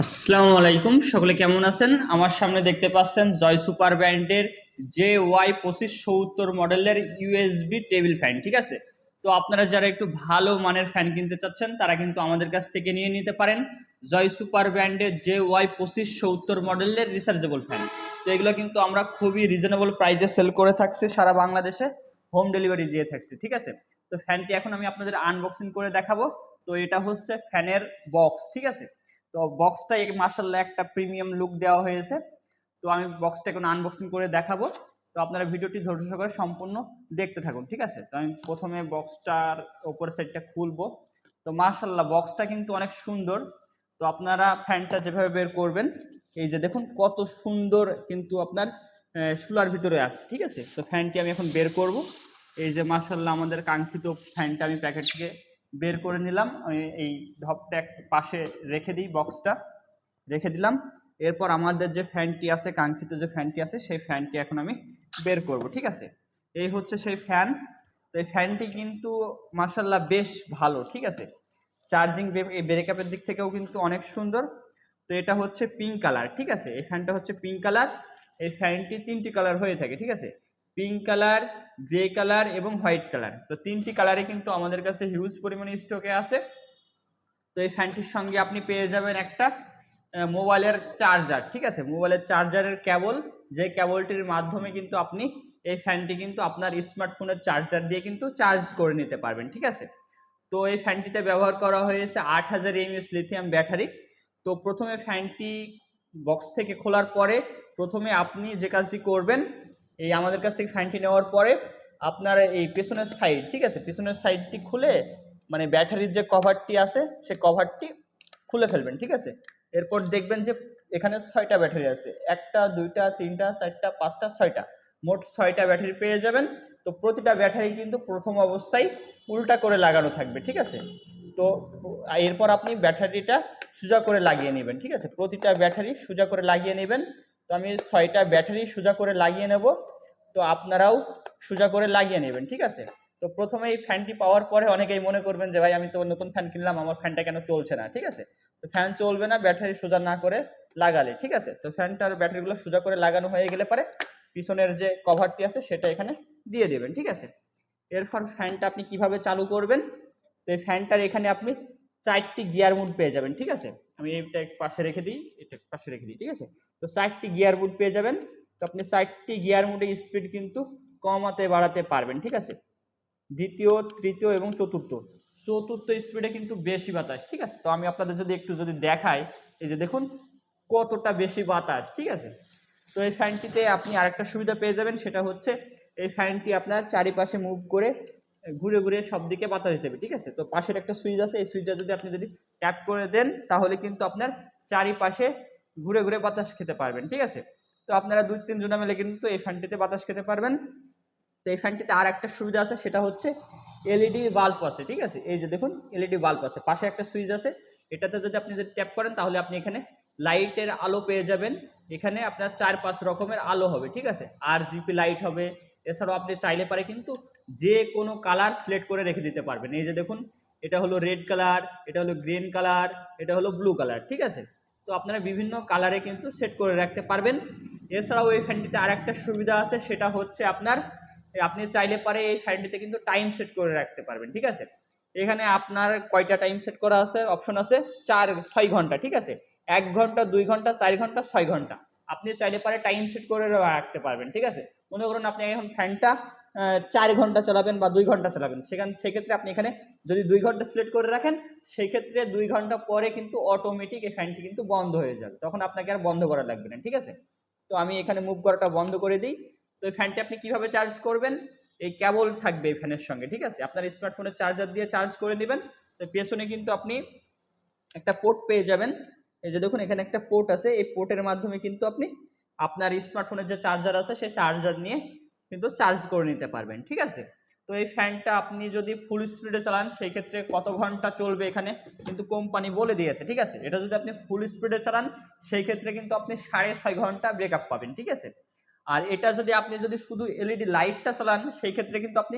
আসসালামু আলাইকুম, সকলে কেমন আছেন? আমার সামনে দেখতে পাচ্ছেন জয় সুপার ব্র্যান্ডের জে ওয়াই পঁচিশ সত্তর মডেলের ইউএসবি টেবিল ফ্যান, ঠিক আছে? তো আপনারা যারা একটু ভালো মানের ফ্যান কিনতে চাচ্ছেন, তারা কিন্তু আমাদের কাছ থেকে নিয়ে নিতে পারেন জয় সুপার ব্র্যান্ডের জে ওয়াই পঁচিশ সত্তর মডেলের রিসার্চেবল ফ্যান। তো এগুলো কিন্তু আমরা খুবই রিজনেবল প্রাইসে সেল করে থাকছি, সারা বাংলাদেশে হোম ডেলিভারি দিয়ে থাকছি, ঠিক আছে? তো ফ্যানটি এখন আমি আপনাদের আনবক্সিং করে দেখাবো। তো এটা হচ্ছে ফ্যানের বক্স ঠিক আছে? তো বক্সটা মার্শাল্লাহ একটা প্রিমিয়াম লুক দেওয়া হয়েছে। তো আমি বক্সটা এখন আনবক্সিং করে দেখাবো। তো আপনারা ভিডিওটি ধৈর্য সহকারে সম্পূর্ণ দেখতে থাকুন, ঠিক আছে? তো আমি প্রথমে বক্সটার ওপর সাইডটা খুলবো। তো মার্শাল্লাহ বক্সটা কিন্তু অনেক সুন্দর। তো আপনারা ফ্যানটা যেভাবে বের করবেন, এই যে দেখুন কত সুন্দর কিন্তু আপনার শুলার ভিতরে আছে, ঠিক আছে? তো ফ্যানটি আমি এখন বের করব। এই যে মার্শাল্লাহ আমাদের কাঙ্ক্ষিত ফ্যানটা আমি প্যাকেট থেকে বের করে নিলাম। এই ঢপটা পাশে রেখে দিই বক্সটা রেখে দিলাম। এরপর আমাদের যে ফ্যানটি আছে, কাঙ্ক্ষিত যে ফ্যানটি আছে, সেই ফ্যানটি এখন আমি বের করব, ঠিক আছে? এই হচ্ছে সেই ফ্যান তো এই ফ্যানটি কিন্তু মার্শাল্লাহ বেশ ভালো, ঠিক আছে? চার্জিং ব্রেকআপের দিক থেকেও কিন্তু অনেক সুন্দর। তো এটা হচ্ছে পিঙ্ক কালার ঠিক আছে? এই ফ্যানটা হচ্ছে পিঙ্ক কালার এই ফ্যানটি তিনটি কালার হয়ে থাকে, ঠিক আছে? পিঙ্ক কালার গ্রে কালার এবং হোয়াইট কালার তো তিনটি কালারে কিন্তু আমাদের কাছে হিউজ পরিমাণে স্টকে আছে। তো এই ফ্যানটির সঙ্গে আপনি পেয়ে যাবেন একটা মোবাইলের চার্জার ঠিক আছে? মোবাইলের চার্জারের কেবল যে কেবলটির মাধ্যমে কিন্তু আপনি এই ফ্যানটি কিন্তু আপনার স্মার্টফোনের চার্জার দিয়ে কিন্তু চার্জ করে নিতে পারবেন, ঠিক আছে? তো এই ফ্যানটিতে ব্যবহার করা হয়েছে আট হাজার এমএস লিথিয়াম ব্যাটারি তো প্রথমে ফ্যানটি বক্স থেকে খোলার পরে প্রথমে আপনি যে কাজটি করবেন এই আমাদের কাছ থেকে ফ্যানটি নেওয়ার পরে আপনার এই পেছনের সাইড ঠিক আছে? পেছনের সাইডটি খুলে মানে ব্যাটারির যে কভারটি আছে, সে কভারটি খুলে ফেলবেন, ঠিক আছে? এরপর দেখবেন যে এখানে ছয়টা ব্যাটারি আছে। একটা, দুইটা, তিনটা, চারটা, পাঁচটা, ছয়টা। মোট ছয়টা ব্যাটারি পেয়ে যাবেন। তো প্রতিটা ব্যাটারি কিন্তু প্রথম অবস্থায় উল্টা করে লাগানো থাকবে, ঠিক আছে? তো এরপর আপনি ব্যাটারিটা সোজা করে লাগিয়ে নেবেন, ঠিক আছে? প্রতিটা ব্যাটারি সোজা করে লাগিয়ে নেবেন। তো আমি ছয়টা ব্যাটারি সোজা করে লাগিয়ে নেব। তো আপনারাও সোজা করে লাগিয়ে নেবেন, ঠিক আছে? তো প্রথমে এই ফ্যানটি পাওয়ার পরে অনেকেই মনে করবেন যে, ভাই, আমি তো নতুন ফ্যান কিনলাম, আমার ফ্যানটা কেন চলছে না? ঠিক আছে? তো ফ্যান চলবে না, ব্যাটারি সোজা না করে লাগালে, ঠিক আছে? তো ফ্যানটার ব্যাটারিগুলো সোজা করে লাগানো হয়ে গেলে পরে পিছনের যে কভারটি আছে, সেটা এখানে দিয়ে দেবেন, ঠিক আছে? এরপর ফ্যানটা আপনি কীভাবে চালু করবেন? তো এই ফ্যানটার এখানে আপনি চারটি গিয়ার মুড পেয়ে যাবেন, ঠিক আছে? আমি এক পাশে রেখে দিই, এটা পাশে রেখে দিই, ঠিক আছে? তো চারটি গিয়ার মুড পেয়ে যাবেন, তো আপনি চারটি গিয়ার মুডে স্পিড কিন্তু কমাতে বাড়াতে পারবেন, ঠিক আছে? দ্বিতীয়, তৃতীয় এবং চতুর্থ। চতুর্থ স্পিডে কিন্তু বেশি বাতাস, ঠিক আছে? তো আমি আপনাদের যদি একটু যদি দেখাই, এই যে দেখুন, কতটা বেশি বাতাস, ঠিক আছে? তো এই ফ্যানটিতে আপনি আরেকটা সুবিধা পেয়ে যাবেন, সেটা হচ্ছে এই ফ্যানটি আপনার চারিপাশে মুভ করে ঘুরে ঘুরে সব দিকে বাতাস দেবে, ঠিক আছে? তো পাশের একটা সুইচ আছে, এই সুইচটা যদি আপনি যদি ট্যাপ করে দেন, তাহলে কিন্তু আপনার চারিপাশে ঘুরে ঘুরে বাতাস খেতে পারবেন, ঠিক আছে? তো আপনারা দুই তিন জনা মিলে কিন্তু এই ফ্যানটিতে বাতাস খেতে পারবেন। তো এই ফ্যানটিতে আর একটা সুবিধা আছে, সেটা হচ্ছে এলইডি বাল্ব আছে, ঠিক আছে? এই যে দেখুন এলইডি বাল্ব আছে। পাশে একটা সুইচ আছে, এটাতে যদি আপনি যদি ট্যাপ করেন, তাহলে আপনি এখানে লাইটের আলো পেয়ে যাবেন। এখানে আপনার চার পাঁচ রকমের আলো হবে, ঠিক আছে? আর জিপি লাইট হবে। এছাড়াও আপনি চাইলে পারে কিন্তু যে কোনো কালার সিলেক্ট করে রেখে দিতে পারবেন। এই যে দেখুন, এটা হলো রেড কালার এটা হলো গ্রিন কালার এটা হলো ব্লু কালার ঠিক আছে? তো আপনারা বিভিন্ন কালারে কিন্তু সেট করে রাখতে পারবেন। এছাড়াও এই ফ্যানটিতে আর একটা সুবিধা আছে, সেটা হচ্ছে আপনার, আপনি চাইলে পারে এই ফ্যানটিতে কিন্তু টাইম সেট করে রাখতে পারবেন, ঠিক আছে? এখানে আপনার কয়টা টাইম সেট করা আছে? অপশন আছে চার, ছয় ঘণ্টা, ঠিক আছে? এক ঘণ্টা, দুই ঘণ্টা, চার ঘণ্টা, ছয় ঘণ্টা। আপনি চাইলে পারে টাইম সেট করে রাখতে পারবেন, ঠিক আছে? মনে করুন আপনি এখন ফ্যানটা চার ঘণ্টা চালাবেন বা দুই ঘণ্টা চালাবেন। সেখান, সেক্ষেত্রে আপনি এখানে যদি দুই ঘণ্টা সিলেক্ট করে রাখেন সেই ক্ষেত্রে দুই ঘণ্টা পরে কিন্তু অটোমেটিক এই ফ্যানটি কিন্তু বন্ধ হয়ে যাবে। তখন আপনাকে আর বন্ধ করা লাগবে না, ঠিক আছে? তো আমি এখানে মুভ করাটা বন্ধ করে দিই। তো এই ফ্যানটি আপনি কীভাবে চার্জ করবেন? এই কেবল থাকবে এই ফ্যানের সঙ্গে, ঠিক আছে? আপনার স্মার্টফোনের চার্জার দিয়ে চার্জ করে নেবেন তো পেছনে কিন্তু আপনি একটা পোর্ট পেয়ে যাবেন। এই যে দেখুন, এখানে একটা পোর্ট আছে। এই পোর্টের মাধ্যমে কিন্তু আপনি আপনার স্মার্টফোনের যে চার্জার আছে সেই চার্জার নিয়ে কিন্তু চার্জ করে নিতে পারবেন, ঠিক আছে? তো এই ফ্যানটা আপনি যদি ফুল স্পিডে চালান, সেই ক্ষেত্রে কত ঘণ্টা চলবে এখানে কিন্তু কোম্পানি বলে দিয়েছে, ঠিক আছে? এটা যদি আপনি ফুল স্পিডে চালান, সেই ক্ষেত্রে কিন্তু আপনি সাড়ে ছয় ঘণ্টা ব্রেকআপ পাবেন, ঠিক আছে? আর এটা যদি আপনি যদি শুধু এলইডি লাইটটা চালান, সেই ক্ষেত্রে কিন্তু আপনি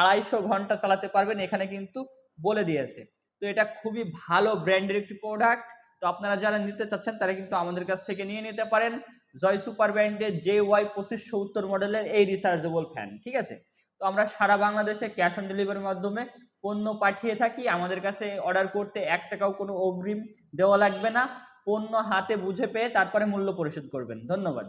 আড়াইশো ঘণ্টা চালাতে পারবেন, এখানে কিন্তু বলে দিয়েছে। তো এটা খুবই ভালো ব্র্যান্ডের একটি প্রোডাক্ট তো তো আপনারা যারা নিতে চাচ্ছেন, তারা কিন্তু আমাদের কাছ থেকে নিয়ে নিতে পারেন। জয় সুপার ব্র্যান্ডের জে ওয়াই পঁচিশ সত্তর মডেলের এই রিচার্জেবল ফ্যান ঠিক আছে? তো আমরা সারা বাংলাদেশে ক্যাশ অন ডেলিভারির মাধ্যমে পণ্য পাঠিয়ে থাকি। আমাদের কাছে অর্ডার করতে এক টাকাও কোনো অগ্রিম দেওয়া লাগবে না। পণ্য হাতে বুঝে পেয়ে তারপরে মূল্য পরিশোধ করবেন। ধন্যবাদ।